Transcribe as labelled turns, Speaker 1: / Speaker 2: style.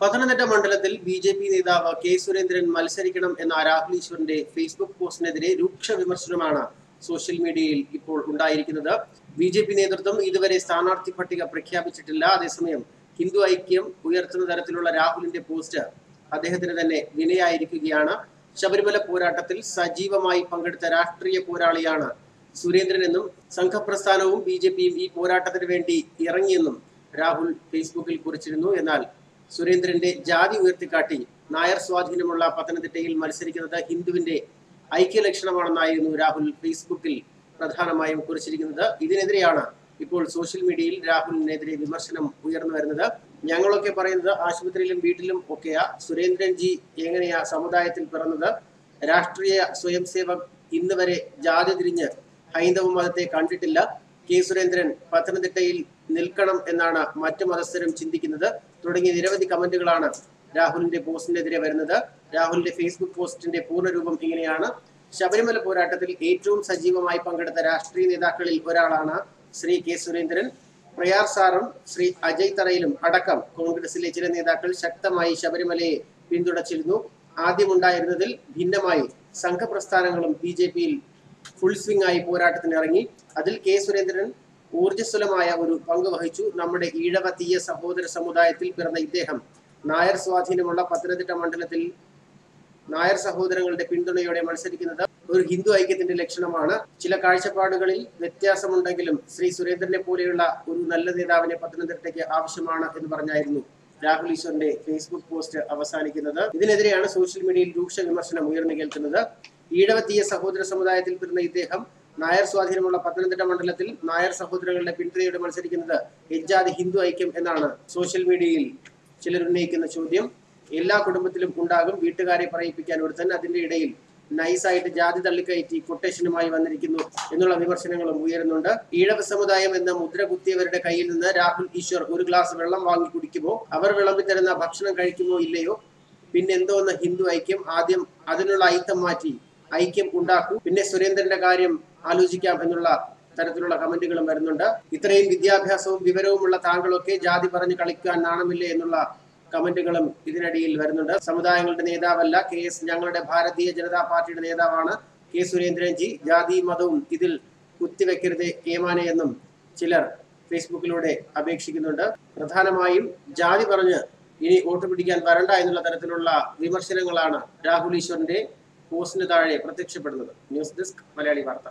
Speaker 1: പത്തനംതിട്ട മണ്ഡലത്തിൽ B J P നേതാവ് K Surendran മത്സരിക്കണം എന്ന രാഹുൽ ഈശ്വറിന്റെ ഫേസ്ബുക്ക് പോസ്റ്റിനെതിരെ രൂക്ഷ വിമർശനമാണ് സോഷ്യൽ മീഡിയയിൽ ഇപ്പോൾ ഉണ്ടായിരിക്കുന്നത്. ബി ജെ പി നേതൃത്വം ഇതുവരെ സ്ഥാനാർത്ഥി പട്ടിക പ്രഖ്യാപിച്ചിട്ടില്ല. അതേസമയം ഹിന്ദു ഐക്യം ഉയർത്തുന്ന തരത്തിലുള്ള രാഹുലിന്റെ പോസ്റ്റ് അദ്ദേഹത്തിന് തന്നെ വിനയായിരിക്കുകയാണ്. ശബരിമല പോരാട്ടത്തിൽ സജീവമായി പങ്കെടുത്ത രാഷ്ട്രീയ പോരാളിയാണ് സുരേന്ദ്രൻ എന്നും സംഘപ്രസ്ഥാനവും ബി ജെ പിയും ഈ പോരാട്ടത്തിന് വേണ്ടി ഇറങ്ങിയെന്നും രാഹുൽ ഫേസ്ബുക്കിൽ കുറിച്ചിരുന്നു. എന്നാൽ സുരേന്ദ്രന്റെ ജാതി ഉയർത്തിക്കാട്ടി നായർ സ്വാധീനമുള്ള പത്തനംതിട്ടയിൽ മത്സരിക്കുന്നത് ഹിന്ദുവിന്റെ ഐക്യലക്ഷണമാണെന്നായിരുന്നു രാഹുൽ ഫേസ്ബുക്കിൽ പ്രധാനമായും കുറിച്ചിരിക്കുന്നത്. ഇതിനെതിരെയാണ് ഇപ്പോൾ സോഷ്യൽ മീഡിയയിൽ രാഹുലിനെതിരെ വിമർശനം ഉയർന്നു വരുന്നത്. ഞങ്ങളൊക്കെ പറയുന്നത് ആശുപത്രിയിലും വീട്ടിലും ഒക്കെയാ. സുരേന്ദ്രൻ ജി എങ്ങനെയാ സമുദായത്തിൽ പിറന്നത്? രാഷ്ട്രീയ സ്വയം സേവക് ഇന്ന് വരെ ജാതി തിരിഞ്ഞ് ഹൈന്ദവ മതത്തെ കണ്ടിട്ടില്ല. കെ സുരേന്ദ്രൻ പത്തനംതിട്ടയിൽ നിൽക്കണം എന്നാണ് മറ്റു മതസ്ഥരും ചിന്തിക്കുന്നത്. തുടങ്ങിയ നിരവധി കമന്റുകളാണ് രാഹുലിന്റെ പോസ്റ്റിനെതിരെ വരുന്നത്. രാഹുലിന്റെ ഫേസ്ബുക്ക് പോസ്റ്റിന്റെ പൂർണരൂപം ഇങ്ങനെയാണ്. ശബരിമല പോരാട്ടത്തിൽ ഏറ്റവും സജീവമായി പങ്കെടുത്ത രാഷ്ട്രീയ നേതാക്കളിൽ ഒരാളാണ് ശ്രീ കെ സുരേന്ദ്രൻ. പ്രയാർ സാറും ശ്രീ അജയ് തറയിലും അടക്കം കോൺഗ്രസിലെ ചില നേതാക്കൾ ശക്തമായി ശബരിമലയെ പിന്തുണച്ചിരുന്നു. ആദ്യമുണ്ടായിരുന്നതിൽ ഭിന്നമായി സംഘപ്രസ്ഥാനങ്ങളും ബി ജെ പിയിൽ ഫുൾ സ്വിംഗ് ആയി പോരാട്ടത്തിന് ഇറങ്ങി അതിൽ കെ. സുരേന്ദ്രൻ ഊർജസ്വലമായ ഒരു പങ്ക് വഹിച്ചു. നമ്മുടെ ഈഴവ തീയ സഹോദര സമുദായത്തിൽ പിറന്ന ഇദ്ദേഹം നായർ സ്വാധീനമുള്ള പത്തനംതിട്ട മണ്ഡലത്തിൽ നായർ സഹോദരങ്ങളുടെ പിന്തുണയോടെ മത്സരിക്കുന്നത് ഒരു ഹിന്ദു ഐക്യത്തിന്റെ ലക്ഷണമാണ്. ചില കാഴ്ചപ്പാടുകളിൽ വ്യത്യാസമുണ്ടെങ്കിലും ശ്രീ സുരേന്ദ്രനെ പോലെയുള്ള ഒരു നല്ല നേതാവിനെ പത്തനംതിട്ടയ്ക്ക് ആവശ്യമാണ് എന്ന് പറഞ്ഞായിരുന്നു രാഹുൽ ഈശ്വറിന്റെ ഫേസ്ബുക്ക് പോസ്റ്റ് അവസാനിക്കുന്നത്. ഇതിനെതിരെയാണ് സോഷ്യൽ മീഡിയയിൽ രൂക്ഷ വിമർശനം ഉയർന്നു കേൾക്കുന്നത്. ഈഴവത്തീയ സഹോദര സമുദായത്തിൽ പിറന്ന ഇദ്ദേഹം നായർ സ്വാധീനമുള്ള പത്തനംതിട്ട മണ്ഡലത്തിൽ നായർ സഹോദരങ്ങളുടെ പിന്തുണയോടെ മത്സരിക്കുന്നത് എജ്ജാതി ഹിന്ദു ഐക്യം എന്നാണ് സോഷ്യൽ മീഡിയയിൽ ചിലർ ഉന്നയിക്കുന്ന ചോദ്യം. എല്ലാ കുടുംബത്തിലും ഉണ്ടാകും. വീട്ടുകാരെ പറയിപ്പിക്കാൻ ഒരുത്തൻ അതിന്റെ ഇടയിൽ നൈസായിട്ട് ജാതി തള്ളിക്കയറ്റി കൊട്ടേഷനുമായി വന്നിരിക്കുന്നു എന്നുള്ള വിമർശനങ്ങളും ഉയരുന്നുണ്ട്. ഈഴവ സമുദായം എന്ന മുദ്ര കുത്തിയവരുടെ കയ്യിൽ നിന്ന് രാഹുൽ ഈശ്വർ ഒരു ഗ്ലാസ് വെള്ളം വാങ്ങി കുടിക്കുമോ? അവർ വിളമ്പി തരുന്ന ഭക്ഷണം കഴിക്കുമോ ഇല്ലയോ? പിന്നെന്തോ എന്ന ഹിന്ദു ഐക്യം? ആദ്യം അതിനുള്ള ഐത്തം മാറ്റി ഐക്യം ഉണ്ടാക്കൂ. പിന്നെ സുരേന്ദ്രന്റെ കാര്യം ആലോചിക്കാം എന്നുള്ള തരത്തിലുള്ള കമന്റുകളും വരുന്നുണ്ട്. ഇത്രയും വിദ്യാഭ്യാസവും വിവരവുമുള്ള താങ്കളൊക്കെ ജാതി പറഞ്ഞ് കളിക്കാൻ നാണമില്ലേ എന്നുള്ള കമന്റുകളും ഇതിനിടയിൽ വരുന്നുണ്ട്. സമുദായങ്ങളുടെ നേതാവല്ല കെ എസ് ഞങ്ങളുടെ ഭാരതീയ ജനതാ പാർട്ടിയുടെ നേതാവാണ് കെ സുരേന്ദ്രൻജി. ജാതി മതവും ഇതിൽ കുത്തിവെക്കരുത് കേമാനെ എന്നും ചിലർ ഫേസ്ബുക്കിലൂടെ അപേക്ഷിക്കുന്നുണ്ട്. പ്രധാനമായും ജാതി പറഞ്ഞ് ഇനി വോട്ട് പിടിക്കാൻ വരണ്ട എന്നുള്ള തരത്തിലുള്ള വിമർശനങ്ങളാണ് രാഹുൽ ഈശ്വറിന്റെ പോസ്റ്റിന് താഴെ പ്രത്യക്ഷപ്പെടുന്നത്. ന്യൂസ് ഡെസ്ക് മലയാളി വാർത്ത.